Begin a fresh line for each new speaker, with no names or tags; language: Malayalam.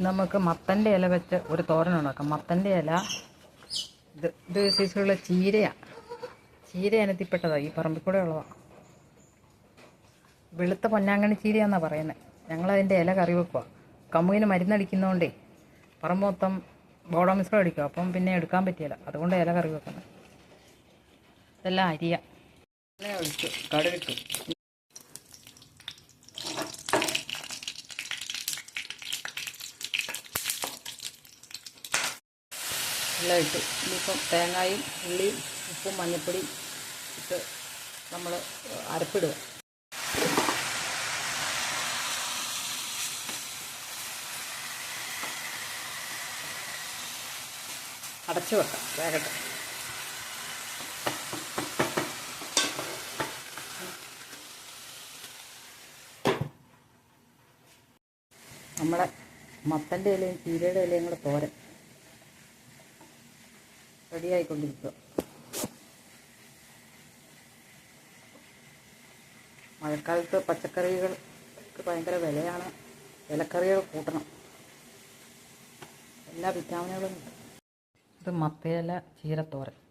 നമുക്ക് മത്തന്റെ ഇല വെച്ച് ഒരു തോരൻ ഉണ്ടാക്കാം. മത്തന്റെ ഇല ഇത് ഇത് സൈസുള്ള ചീരയാണ് ചീര ഇനത്തിൽപ്പെട്ടതാണ് ഈ പറമ്പിൽ കൂടെ ഉള്ളതാണ് വെളുത്ത പൊന്നാങ്കണി ചീരയാന്നാണ് പറയുന്നത് ഞങ്ങളതിന്റെ ഇല കറി വെക്കുക കമ്മുവിന് മരുന്നടിക്കുന്നതുകൊണ്ടേ പറമ്പ് മൊത്തം ബോഡോമിസ്രം അടിക്കും. അപ്പം പിന്നെ എടുക്കാൻ പറ്റിയില്ല. അതുകൊണ്ട് ഇല കറി വെക്കുന്നത് ഇതെല്ലാം അരിയ. ഒഴിച്ചു കടുകിട്ടു. എല്ലാം ഇട്ടു ഇനിയിപ്പം തേങ്ങായും ഉള്ളിയും ഉപ്പും മഞ്ഞൾപ്പൊടി ഇട്ട് നമ്മൾ അരപ്പിടുക. അടച്ചു വെക്കാം വേഗട്ടെ. നമ്മളെ മത്തന്റെ ഇലയും ചീരയുടെ ഇലയും കൂടെ തോരൻ. റെഡിയായിക്കൊണ്ടിരിക്കുക. മഴക്കാലത്ത് പച്ചക്കറികൾക്ക് ഭയങ്കര വിലയാണ്. ഇലക്കറികൾ കൂട്ടണം. എല്ലാ വിറ്റാമിനുകളും ഇത് മത്തയില ചീരത്തോരൻ.